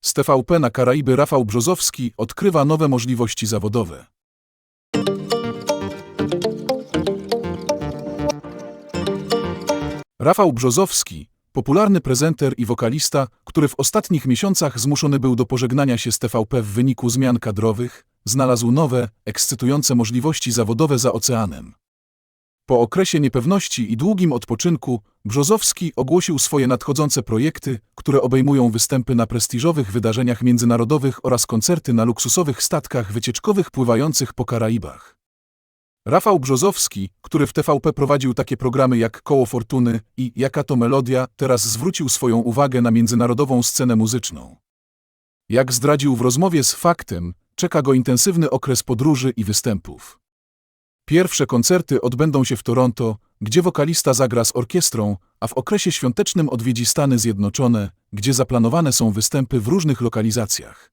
Z TVP na Karaiby Rafał Brzozowski odkrywa nowe możliwości zawodowe. Rafał Brzozowski, popularny prezenter i wokalista, który w ostatnich miesiącach zmuszony był do pożegnania się z TVP w wyniku zmian kadrowych, znalazł nowe, ekscytujące możliwości zawodowe za oceanem. Po okresie niepewności i długim odpoczynku, Brzozowski ogłosił swoje nadchodzące projekty, które obejmują występy na prestiżowych wydarzeniach międzynarodowych oraz koncerty na luksusowych statkach wycieczkowych pływających po Karaibach. Rafał Brzozowski, który w TVP prowadził takie programy jak Koło Fortuny i Jaka to Melodia, teraz zwrócił swoją uwagę na międzynarodową scenę muzyczną. Jak zdradził w rozmowie z Faktem, czeka go intensywny okres podróży i występów. Pierwsze koncerty odbędą się w Toronto, gdzie wokalista zagra z orkiestrą, a w okresie świątecznym odwiedzi Stany Zjednoczone, gdzie zaplanowane są występy w różnych lokalizacjach.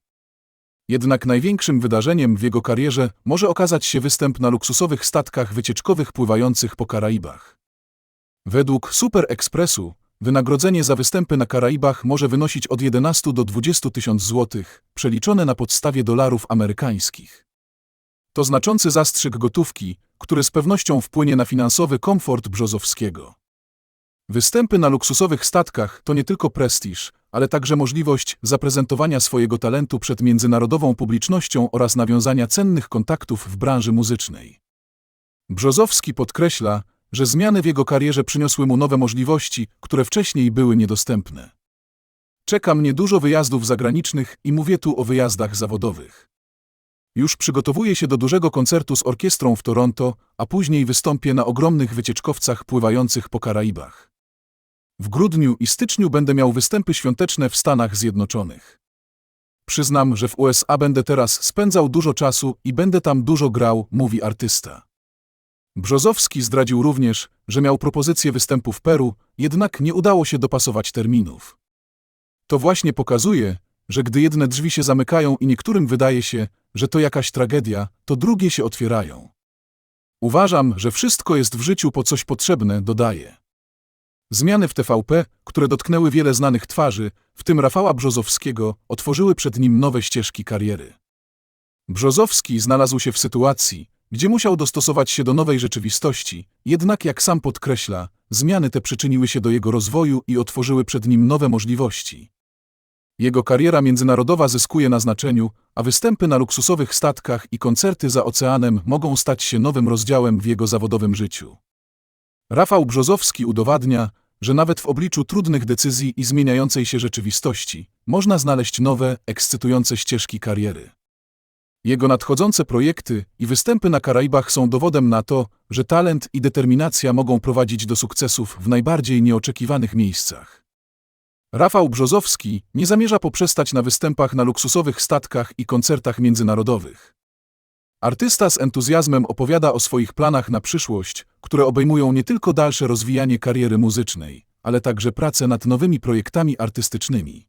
Jednak największym wydarzeniem w jego karierze może okazać się występ na luksusowych statkach wycieczkowych pływających po Karaibach. Według Super Expressu wynagrodzenie za występy na Karaibach może wynosić od 11 do 20 tysięcy złotych, przeliczone na podstawie dolarów amerykańskich. To znaczący zastrzyk gotówki, który z pewnością wpłynie na finansowy komfort Brzozowskiego. Występy na luksusowych statkach to nie tylko prestiż, ale także możliwość zaprezentowania swojego talentu przed międzynarodową publicznością oraz nawiązania cennych kontaktów w branży muzycznej. Brzozowski podkreśla, że zmiany w jego karierze przyniosły mu nowe możliwości, które wcześniej były niedostępne. Czeka mnie dużo wyjazdów zagranicznych i mówię tu o wyjazdach zawodowych. Już przygotowuję się do dużego koncertu z orkiestrą w Toronto, a później wystąpię na ogromnych wycieczkowcach pływających po Karaibach. W grudniu i styczniu będę miał występy świąteczne w Stanach Zjednoczonych. Przyznam, że w USA będę teraz spędzał dużo czasu i będę tam dużo grał, mówi artysta. Brzozowski zdradził również, że miał propozycję występu w Peru, jednak nie udało się dopasować terminów. To właśnie pokazuje, że gdy jedne drzwi się zamykają i niektórym wydaje się, że to jakaś tragedia, to drugie się otwierają. Uważam, że wszystko jest w życiu po coś potrzebne, dodaje. Zmiany w TVP, które dotknęły wiele znanych twarzy, w tym Rafała Brzozowskiego, otworzyły przed nim nowe ścieżki kariery. Brzozowski znalazł się w sytuacji, gdzie musiał dostosować się do nowej rzeczywistości, jednak jak sam podkreśla, zmiany te przyczyniły się do jego rozwoju i otworzyły przed nim nowe możliwości. Jego kariera międzynarodowa zyskuje na znaczeniu, a występy na luksusowych statkach i koncerty za oceanem mogą stać się nowym rozdziałem w jego zawodowym życiu. Rafał Brzozowski udowadnia, że nawet w obliczu trudnych decyzji i zmieniającej się rzeczywistości można znaleźć nowe, ekscytujące ścieżki kariery. Jego nadchodzące projekty i występy na Karaibach są dowodem na to, że talent i determinacja mogą prowadzić do sukcesów w najbardziej nieoczekiwanych miejscach. Rafał Brzozowski nie zamierza poprzestać na występach na luksusowych statkach i koncertach międzynarodowych. Artysta z entuzjazmem opowiada o swoich planach na przyszłość, które obejmują nie tylko dalsze rozwijanie kariery muzycznej, ale także pracę nad nowymi projektami artystycznymi.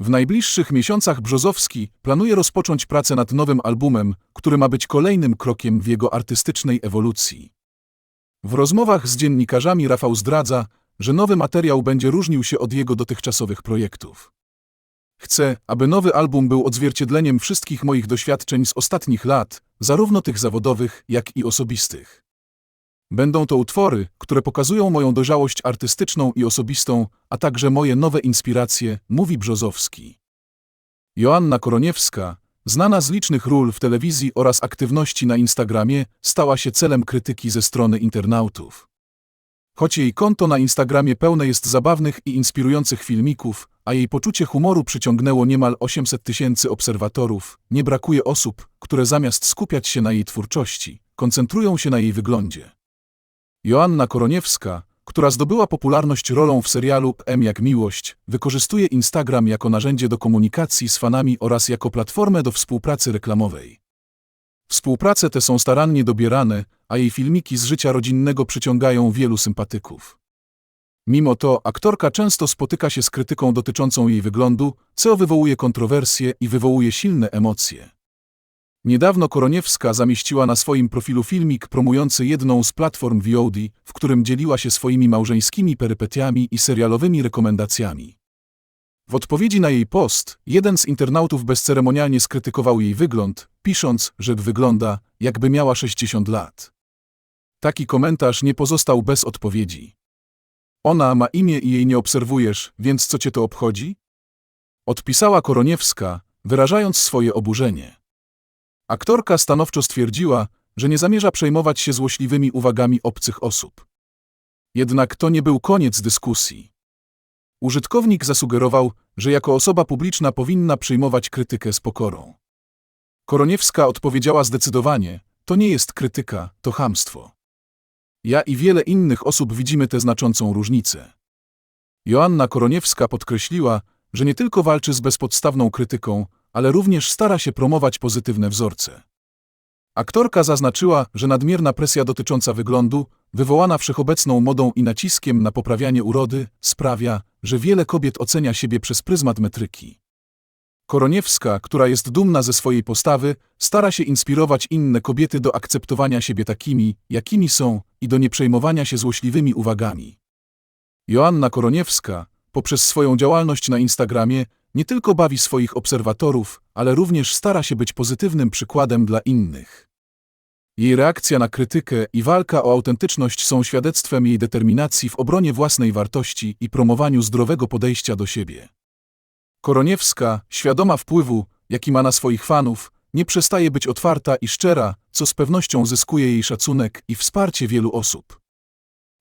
W najbliższych miesiącach Brzozowski planuje rozpocząć pracę nad nowym albumem, który ma być kolejnym krokiem w jego artystycznej ewolucji. W rozmowach z dziennikarzami Rafał zdradza, że nowy materiał będzie różnił się od jego dotychczasowych projektów. Chcę, aby nowy album był odzwierciedleniem wszystkich moich doświadczeń z ostatnich lat, zarówno tych zawodowych, jak i osobistych. Będą to utwory, które pokazują moją dojrzałość artystyczną i osobistą, a także moje nowe inspiracje, mówi Brzozowski. Joanna Koroniewska, znana z licznych ról w telewizji oraz aktywności na Instagramie, stała się celem krytyki ze strony internautów. Choć jej konto na Instagramie pełne jest zabawnych i inspirujących filmików, a jej poczucie humoru przyciągnęło niemal 800 tysięcy obserwatorów, nie brakuje osób, które zamiast skupiać się na jej twórczości, koncentrują się na jej wyglądzie. Joanna Koroniewska, która zdobyła popularność rolą w serialu M jak miłość, wykorzystuje Instagram jako narzędzie do komunikacji z fanami oraz jako platformę do współpracy reklamowej. Współprace te są starannie dobierane, a jej filmiki z życia rodzinnego przyciągają wielu sympatyków. Mimo to aktorka często spotyka się z krytyką dotyczącą jej wyglądu, co wywołuje kontrowersje i wywołuje silne emocje. Niedawno Koroniewska zamieściła na swoim profilu filmik promujący jedną z platform VOD, w którym dzieliła się swoimi małżeńskimi perypetiami i serialowymi rekomendacjami. W odpowiedzi na jej post, jeden z internautów bezceremonialnie skrytykował jej wygląd, pisząc, że wygląda, jakby miała 60 lat. Taki komentarz nie pozostał bez odpowiedzi. Ona ma imię i jej nie obserwujesz, więc co cię to obchodzi? Odpisała Koroniewska, wyrażając swoje oburzenie. Aktorka stanowczo stwierdziła, że nie zamierza przejmować się złośliwymi uwagami obcych osób. Jednak to nie był koniec dyskusji. Użytkownik zasugerował, że jako osoba publiczna powinna przyjmować krytykę z pokorą. Koroniewska odpowiedziała zdecydowanie: To nie jest krytyka, to chamstwo. Ja i wiele innych osób widzimy tę znaczącą różnicę. Joanna Koroniewska podkreśliła, że nie tylko walczy z bezpodstawną krytyką, ale również stara się promować pozytywne wzorce. Aktorka zaznaczyła, że nadmierna presja dotycząca wyglądu, wywołana wszechobecną modą i naciskiem na poprawianie urody, sprawia, że wiele kobiet ocenia siebie przez pryzmat metryki. Koroniewska, która jest dumna ze swojej postawy, stara się inspirować inne kobiety do akceptowania siebie takimi, jakimi są i do nieprzejmowania się złośliwymi uwagami. Joanna Koroniewska, poprzez swoją działalność na Instagramie, nie tylko bawi swoich obserwatorów, ale również stara się być pozytywnym przykładem dla innych. Jej reakcja na krytykę i walka o autentyczność są świadectwem jej determinacji w obronie własnej wartości i promowaniu zdrowego podejścia do siebie. Koroniewska, świadoma wpływu, jaki ma na swoich fanów, nie przestaje być otwarta i szczera, co z pewnością zyskuje jej szacunek i wsparcie wielu osób.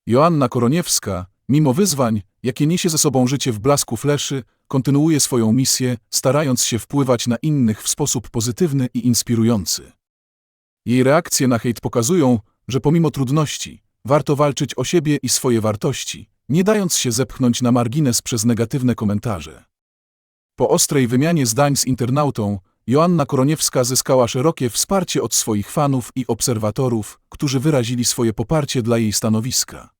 Joanna Koroniewska, mimo wyzwań, jakie niesie ze sobą życie w blasku fleszy, kontynuuje swoją misję, starając się wpływać na innych w sposób pozytywny i inspirujący. Jej reakcje na hejt pokazują, że pomimo trudności, warto walczyć o siebie i swoje wartości, nie dając się zepchnąć na margines przez negatywne komentarze. Po ostrej wymianie zdań z internautą, Joanna Koroniewska zyskała szerokie wsparcie od swoich fanów i obserwatorów, którzy wyrazili swoje poparcie dla jej stanowiska.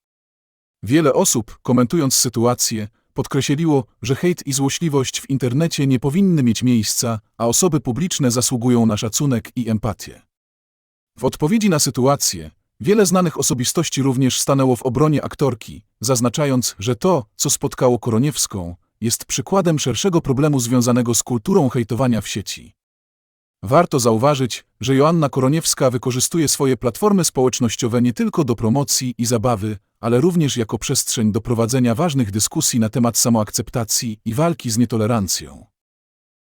Wiele osób, komentując sytuację, podkreśliło, że hejt i złośliwość w internecie nie powinny mieć miejsca, a osoby publiczne zasługują na szacunek i empatię. W odpowiedzi na sytuację, wiele znanych osobistości również stanęło w obronie aktorki, zaznaczając, że to, co spotkało Koroniewską, jest przykładem szerszego problemu związanego z kulturą hejtowania w sieci. Warto zauważyć, że Joanna Koroniewska wykorzystuje swoje platformy społecznościowe nie tylko do promocji i zabawy, ale również jako przestrzeń do prowadzenia ważnych dyskusji na temat samoakceptacji i walki z nietolerancją.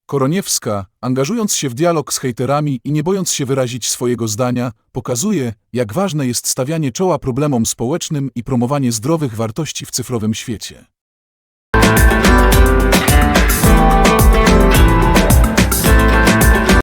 Koroniewska, angażując się w dialog z hejterami i nie bojąc się wyrazić swojego zdania, pokazuje, jak ważne jest stawianie czoła problemom społecznym i promowanie zdrowych wartości w cyfrowym świecie.